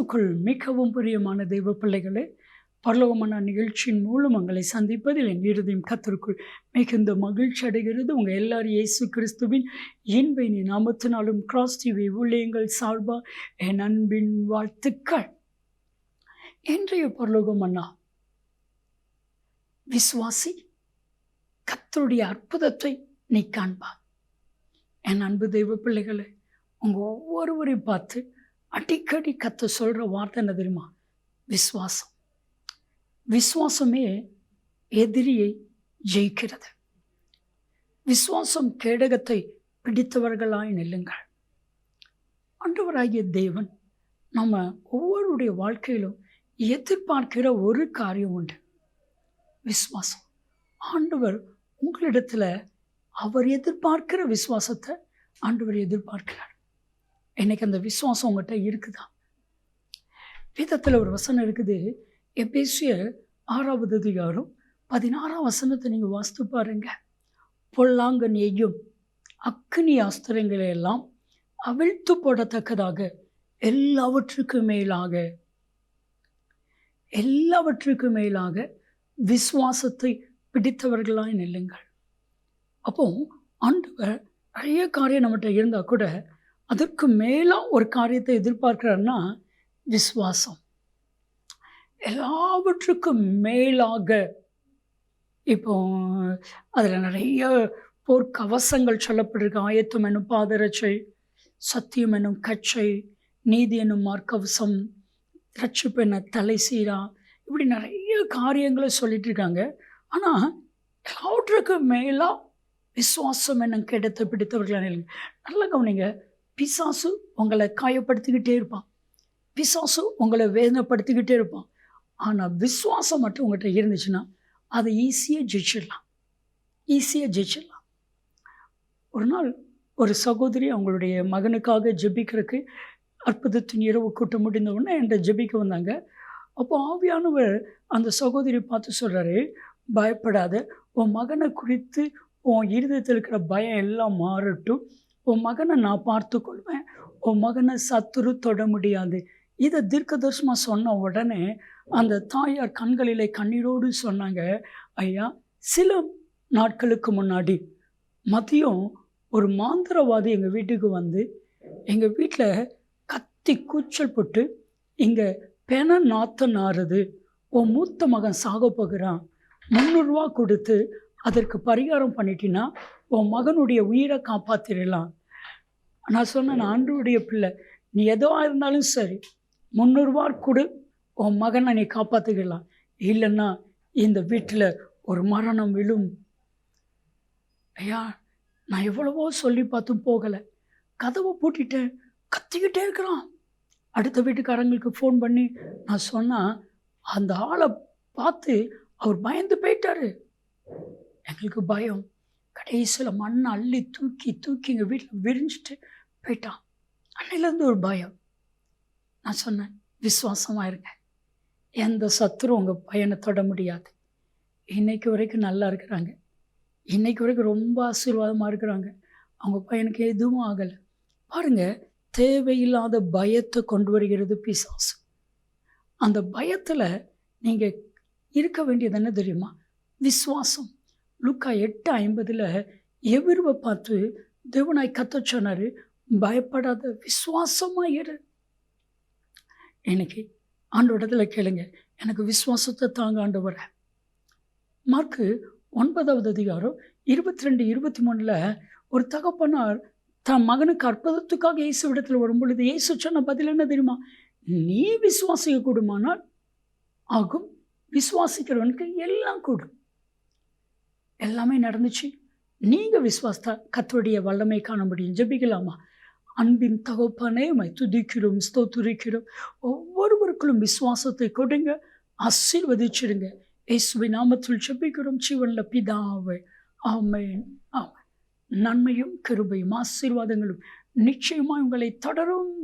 இயேசுக்குள் மிகவும் பிரியமான தெய்வ பிள்ளைகளே பரலோகமான நிகழ்ச்சியின் மூலம் உங்களை சந்திப்பதில் என் இருதயம் கத்திற்குள் மிகுந்த மகிழ்ச்சி அடைகிறது. உங்கள் எல்லாரும் இயேசு கிறிஸ்துவின் இன்பை நாமத்தினாலும் கிராஸ் டிவி ஊழியங்கள் சார்பாக என் அன்பின் வாழ்த்துக்கள். இன்றைய பரலோகம் அண்ணா விசுவாசி கத்தருடைய அற்புதத்தை நீ காண்பா என் அன்பு தெய்வ பிள்ளைகளை உங்கள் ஒவ்வொருவரையும் பார்த்து அடிக்கடி கத்த சொல்கிற வார்த்தை என்ன தெரியுமா? விசுவாசம். விசுவாசமே எதிரியை ஜெயிக்கிறது. விசுவாசம் கேடகத்தை பிடித்தவர்களாய் நெல்லுங்கள். ஆண்டவராகிய தேவன் நம்ம ஒவ்வொருடைய வாழ்க்கையிலும் எதிர்பார்க்கிற ஒரு காரியம் உண்டு. விசுவாசம். ஆண்டவர் உங்களிடத்தில் அவர் எதிர்பார்க்கிற விசுவாசத்தை ஆண்டவர் எதிர்பார்க்கிறார். எனக்கு அந்த விசுவாசம் உங்கள்கிட்ட இருக்குதா? வேதத்தில் ஒரு வசனம் இருக்குது. எபேசிய ஆறாவது அதிகாரம் பதினாறாம் வசனத்தை நீங்கள் வாசித்து பாருங்க. பொல்லாங்கன் எய்யும் அக்னி அஸ்திரங்களை எல்லாம் அவிழ்த்து போடத்தக்கதாக எல்லாவற்றுக்கும் மேலாக எல்லாவற்றுக்கும் மேலாக விசுவாசத்தை பிடித்தவர்களாய் நெல்லுங்கள். அப்போ ஆண்டவர் நிறைய காரியம் நம்மகிட்ட இருந்தால் கூட அதற்கு மேலாக ஒரு காரியத்தை எதிர்பார்க்கிறாருன்னா விசுவாசம். எல்லாவற்றுக்கும் மேலாக இப்போ அதில் நிறைய போர்க்கவசங்கள் சொல்லப்பட்டிருக்கு. ஆயத்தம் என்னும் பாதரட்சை சத்தியம் என்னும் கச்சை நீதி என்னும் மார்க்கவசம் ரட்சிப்பு என்ன தலை சீரா இப்படி நிறைய காரியங்களை சொல்லிட்டு இருக்காங்க ஆனால் எல்லாவற்றுக்கும் மேலாக விசுவாசம் என்னும் கிடைத்த பிடித்தவர்களான நல்ல கவனிங்க. பிசாசு உங்களை காயப்படுத்திக்கிட்டே இருப்பான். பிசாசு உங்களை வேதனைப்படுத்திக்கிட்டே இருப்பான். ஆனால் விசுவாசம் மட்டும் உங்கள்கிட்ட இருந்துச்சுன்னா அதை ஈஸியாக ஜெயிச்சிடலாம். ஈஸியாக ஜெயிச்சிடலாம். ஒரு நாள் ஒரு சகோதரி அவங்களுடைய மகனுக்காக ஜெபிக்கிறதுக்கு அற்புதத்தின் இரவு கூட்டம் முடிந்த உடனே என்கிட்ட ஜெபிக்க வந்தாங்க. அப்போ ஆவியானவர் அந்த சகோதரி பார்த்து சொல்கிறாரு பயப்படாத உன் மகனை குறித்து உன் இருதயத்தில் இருக்கிற பயம் எல்லாம் மாறட்டும். உன் மகனை நான் பார்த்து கொள்வேன் உன் மகனை சத்துரு தொட முடியாது. இதை தீர்க்கதர்ஷமாக சொன்ன உடனே அந்த தாயார் கண்களிலே கண்ணீரோடு சொன்னாங்க ஐயா சில நாட்களுக்கு முன்னாடி மதியம் ஒரு மாந்திரவாதி எங்கள் வீட்டுக்கு வந்து எங்கள் வீட்டில் கத்தி கூச்சல் போட்டு இங்கே பெண நாத்தம் நாறுது. உன் மூத்த மகன் சாக போகிறான். முந்நூறுரூவா கொடுத்து அதற்கு பரிகாரம் பண்ணிட்டினா உன் மகனுடைய உயிரை காப்பாற்றிடலாம் நான் சொன்னேன் ஆண்டவருடைய பிள்ளை நீ எதுவாக இருந்தாலும் சரி முந்நூறுரூவா கொடு உன் மகனை நீ காப்பாற்றிக்கலாம் இல்லைன்னா இந்த வீட்டில் ஒரு மரணம் விழும். ஐயா நான் எவ்வளவோ சொல்லி பார்த்தும் போகலை. கதவை பூட்டிட்டேன் கத்திக்கிட்டே இருக்கிறான். அடுத்த வீட்டுக்காரங்களுக்கு ஃபோன் பண்ணி நான் சொன்னால் அந்த ஆளை பார்த்து அவர் பயந்து போயிட்டாரு. எங்களுக்கு பயம். கடைசியில் மண்ணை அள்ளி தூக்கி தூக்கி எங்கள் வீட்டில் விரிஞ்சிட்டு போயிட்டான். அன்னையிலேருந்து ஒரு பயம். நான் சொன்னேன் விசுவாசமாக இருங்க. எந்த சத்துரும் உங்கள் பையனை தொட முடியாது. இன்றைக்கு வரைக்கும் நல்லா இருக்கிறாங்க. இன்றைக்கு வரைக்கும் ரொம்ப ஆசீர்வாதமாக இருக்கிறாங்க. அவங்க பையனுக்கு எதுவும் ஆகலை. பாருங்கள் தேவையில்லாத பயத்தை கொண்டு வருகிறது பிசாசு. அந்த பயத்தில் நீங்கள் இருக்க வேண்டியது என்ன தெரியுமா? விஸ்வாசம் லுக்கா எட்டு ஐம்பதில் எவிர்வை பார்த்து தேவனாய் கத்த சொன்னார் பயப்படாத விசுவாசமாக இரு. இன்னைக்கு ஆண்டோடத்துல கேளுங்க எனக்கு விசுவாசத்தை தாங்க ஆண்டு வர மார்க்கு ஒன்பதாவது அதிகாரம் இருபத்தி ரெண்டு இருபத்தி மூணில் ஒரு தகப்பனார் தன் மகனுக்கு அற்புதத்துக்காக இயேசு இடத்துல வரும் பொழுது இயேசு சொன்ன பதில் என்ன தெரியுமா? நீ விசுவாசிக்க கூடுமானால் ஆகும். விசுவாசிக்கிறவனுக்கு எல்லாம் கூடும். எல்லாமே நடந்துச்சு. நீங்கள் விசுவாசத்தா கத்தருடைய வல்லமை காண முடியும் ஜபிக்கலாமா? அன்பின் தகப்பனே மை துதிக்கிறோம் ஸ்தோத்துரிக்கிறோம். ஒவ்வொருவருக்குள்ளும் விசுவாசத்தை கொடுங்க ஆசீர்வதிச்சிடுங்க இயேசுவை நாமத்தில் ஜபிக்கிறோம் ஜீவன்ல பிதாவை. ஆமேன். ஆமேன். நன்மையும் கிருபையும் ஆசீர்வாதங்களும் நிச்சயமாக உங்களை தொடரும்.